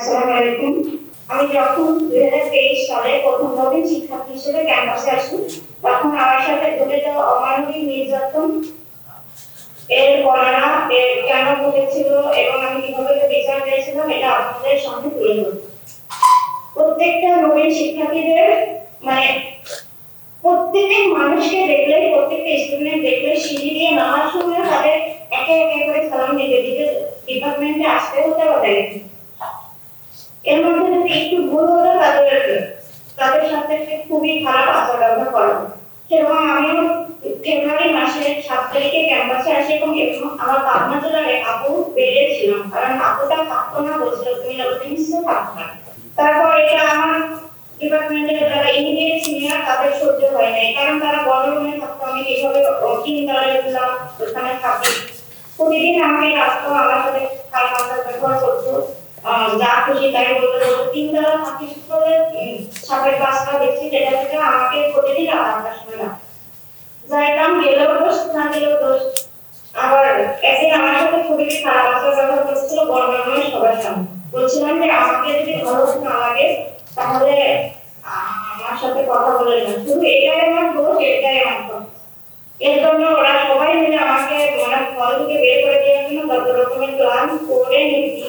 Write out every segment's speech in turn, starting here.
আসসালামু আমি যখন দুই হাজার তেইশ সালে প্রথম শিক্ষার্থী হিসেবে ক্যাম্পাসে আসি, তখন আমার সাথে ঘটে যাওয়া অমানবিক নির্যাতন, এর বর্ণনা, এর কেন ঘটেছিল এবং আমি কীভাবে বিচার পেয়েছিলাম, এটা আপনাদের সামনে তুলে ধরব। প্রত্যেকটা নবীন শিক্ষার্থীদের মানে প্রত্যেক মানুষকে দেখলে, প্রত্যেকটা স্টুডেন্ট দেখলে সিঁড়ি দিয়ে নামার সময় তাদের একে একে করে সালাম দিতে দিতে ডিপার্টমেন্টে আসতে হতে হবে। এর মধ্যে যদি একটু ভুল হলো তাদের তাদের সাথে খুবই খারাপ আচার ব্যবহার করা। সেরকম আমিও ফেব্রুয়ারি মাসের সাত তারিখে ক্যাম্পাসে আসি এবং আমার পাবনা জেলার আপু বেরিয়েছিলাম। কারণ আপুটা থাকতো না বলছিল, তুমি তুমি নিশ্চয় থাকতো না তারপর এটা আমার ডিপার্টমেন্টের যারা ইমিডিয়েট সিনিয়র তাদের সহ্য হয় নাই। কারণ তারা বড় রুমে থাকতো, আমি কীভাবে তিন তলায় উঠলাম ওখানে থাকি। প্রতিদিন আমাকে রাখতো আমার সাথে খারাপ আচার ব্যবহার করতো। যা খুশি তাই বলতে তিন তলা থাকি করে সাপের দেখছি, যেটা আমাকে প্রতিদিন রাত আটটার সময়। যাইতাম না দোষ। আবার আমার খুবই খারাপ আচার ব্যবহার করছিল বর্ণনায় সবার সামনে। বলছিলাম যে আমাকে যদি ভালো না লাগে, তাহলে আমার সাথে কথা বলে না। শুধু এটাই আমার দোষ, এটাই আমার দোষ ওরা সবাই মিলে আমাকে মানে বের করে দেওয়ার জন্য যত রকমের প্ল্যান করে নিয়েছি।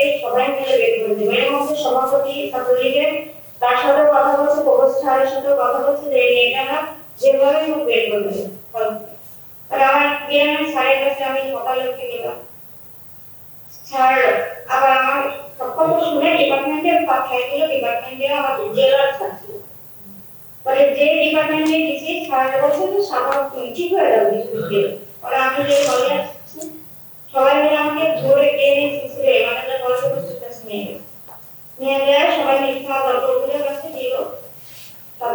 থেকে সবাই ডিপার্টমেন্টে আমার যে ডিপার্টমেন্টে গেছি, স্যার যে সাদা ঠিক হয়ে যাবে আমি যে কলেজ আসছি সবাই মিলে আমাকে ধরে টেনে শিশিরে মানে যে কলেজে সহ তার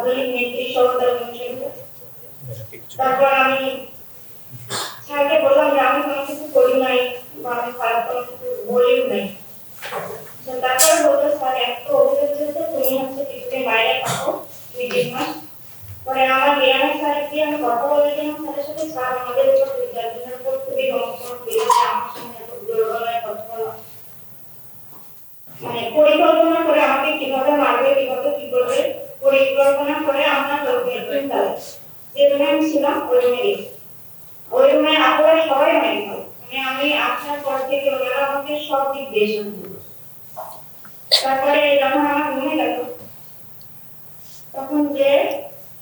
তারপর বলল অভিযোগ তুমি হচ্ছে বাইরে থাকো, দুই তিন মাস। পরে আমার বিরামের স্যার দিয়ে আমি কথা বলেছিলাম স্যারের সাথে। আমাদের উপর খুবই সমস্যা আমার সঙ্গে বলা মানে পরিকল্পনা করে আমাকে কীভাবে মারবে, কীভাবে কি করবে, পরিকল্পনা করে আমরা চলতে চিন্তা যে রুমে আমি ছিলাম ওই রুমে ওই রুমে আপনারা সবাই ভালো মানে আমি আসার পর থেকে ওনারা আমাকে সব দিক দিয়ে তারপরে যখন আমার রুমে গেল তখন যে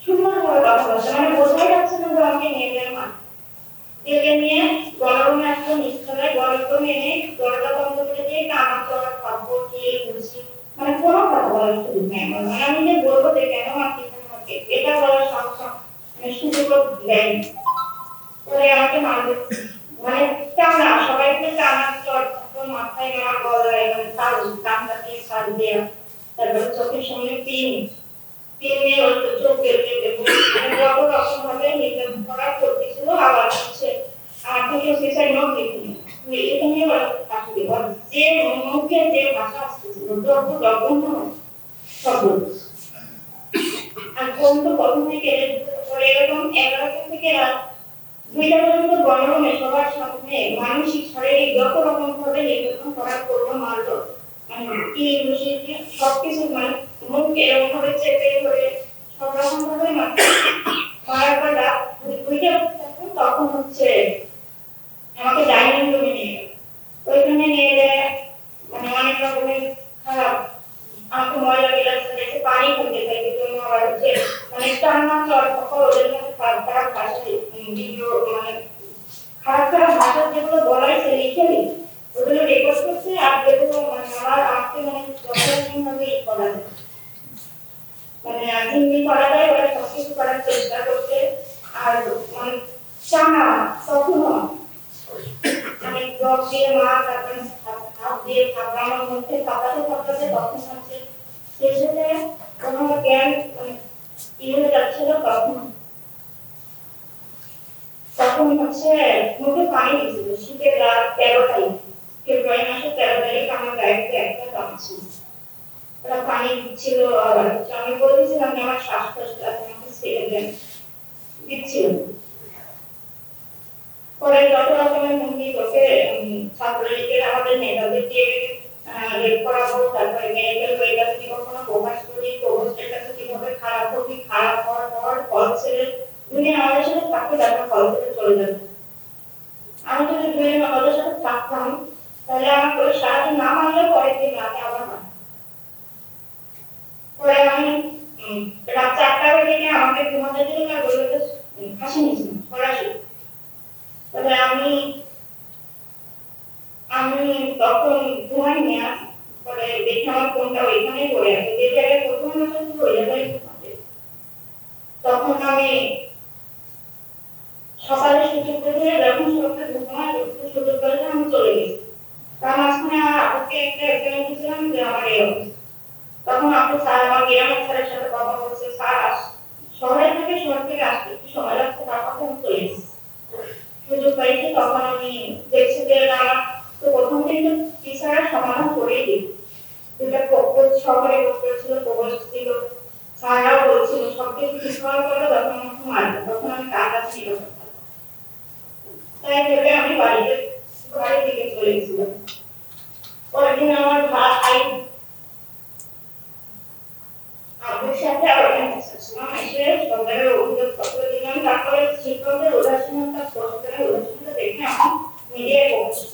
সুন্দর করে কথা বলছে মানে বোঝাই যাচ্ছে না যে আমাকে নিয়ে যায় মা ডেকে নিয়ে গণরুমে আসলো নিচতলায় গণরুমে এনে দরজা বন্ধ করে দিয়ে কামা চড়া কাপড় দিয়ে মানে কোনো কথা বলার সুযোগ নেই। মানে আমি যে বলব যে, কেন আপনি আমাকে এটা বলার সাহস মানে সুযোগও দেয়নি। পরে আমাকে মারবে। মানে টানা সবাইকে টানা তারপর মাথায় মার গলায় এবং তার কামটা দিয়ে সার দেওয়া তারপর চোখের সামনে পিন। পিন নিয়ে ওর চোখ বের বের মানে যত রকম ভাবে নির্যাতন করা করতেছিল আবার হচ্ছে, আমার থেকে সুইসাইড নোট লিখিনি এটা নিয়ে ওরা কাটবে ওর যে মুখে যে ভাষা আসতেছিল যত জঘন্য শব্দ আর তো প্রথম থেকে এরকম এগারোটা থেকে রাত দুইটা পর্যন্ত গণরমে সবার সামনে মানসিক শারীরিক যত রকম ভাবে নির্যাতন করা করল মারলো মানে কি সবকিছু মানে মুখ এরকম ভাবে চেপে ধরে সব রকম ভাবে মারতো। মারার পর দুইটা তখন হচ্ছে আমাকে ডাইনিং রুমে নিয়ে গেল ওইখানে নিয়ে যায় মানে অনেক রকমের খারাপ আমাকে ময়লা গিলাস দেখে পানি খেতে চাই জন্য আবার হচ্ছে মানে টানা ওদের মধ্যে খারাপ খারাপ ভাষা ভিডিও মানে খারাপ খারাপ ভাষা যেগুলো বলাই সে লিখে দিই ওগুলো রেকর্ড করছে আর যেগুলো মানে আমার আমাকে মানে যথাযথ ই করা যায় মানে হিন্দি করা যায় ওরা সবকিছু করার চেষ্টা করছে আর মানে টানা তখনও মানে জব দিয়ে মা তারপরে হাত দিয়ে থাপড়ানোর মধ্যে থাপাতে থাপাতে তখন হচ্ছে শেষে কোনো জ্ঞান ই হয়ে যাচ্ছিল তখন। তখন হচ্ছে মুখে পানি দিয়েছিল শীতের রাত তেরো তারিখ ফেব্রুয়ারি মাসের তেরো তারিখ আমার গাড়িতে একটা কাম ছিল ওরা পানি দিচ্ছিল হচ্ছে আমি বলেছিলাম আমার শ্বাসকষ্ট আছে, আমাকে ছেড়ে দেন। দিচ্ছিল। পরে যত রকমের হুমকি তোকে ছাত্রলীগের আমাদের নেতাদেরকে রেপ করাবো, তারপরে ফেলব এটা যদি কখনো প্রকাশ করি প্রবোস্টের কাছে কীভাবে খারাপ হবি খারাপ হওয়ার পর ফল ছেড়ে দুনিয়া আমাদের সাথে থাকতে তারপর ফল ছেড়ে চলে যাবে আমি যদি দুনিয়া আমাদের সাথে থাকতাম, তাহলে করে সারাদিন না মানলে পরের দিন রাতে আবার মানতাম। পরে আমি রাত চারটা বেজে আমাকে ঘুমাতে দিল না, বলল হাসি নিয়েছিল সরাসরি তবে আমি আমি তখন ঘুমাইনি আর, পরে দেখি আমার ফোনটা ওইখানেই পড়ে আছে, যে জায়গায় প্রথম ওই জায়গায় ঘুমাতে। তখন আমি সকালে সুযোগ করে যখন সকালে ঘুমায় সুযোগ করে আমি চলে গেছি। তার মাঝখানে আমার আপুকে একটা এক্সাম দিয়েছিলাম যে আমার এই তখন আপু, স্যার, আমার গ্রামের স্যারের সাথে কথা বলছে। স্যার, আস শহরে থেকে শহর থেকে আসতে একটু সময় লাগছে। তারপর আমি চলে গেছি। সুযোগ পাইছি, তখন আমি দেখছি যে আমার তো প্রথম থেকে টিচারের সমাধান করেই দিই প্রপোজ শহরে করেছিল প্রপোজ ছিল স্যাররাও বলছিল হওয়ার পরে তখন আমাকে তখন আমি নিয়ে যেতাম। তাই ভেবে আমি বাড়িতে বাড়ির দিকে চলে গেছিলাম। পরের দিন আমার ভাই সাথে আবার তারপরে শিক্ষকদের উদাসীনতা দেখে আমার মিডিয়ায় পৌঁছেছিল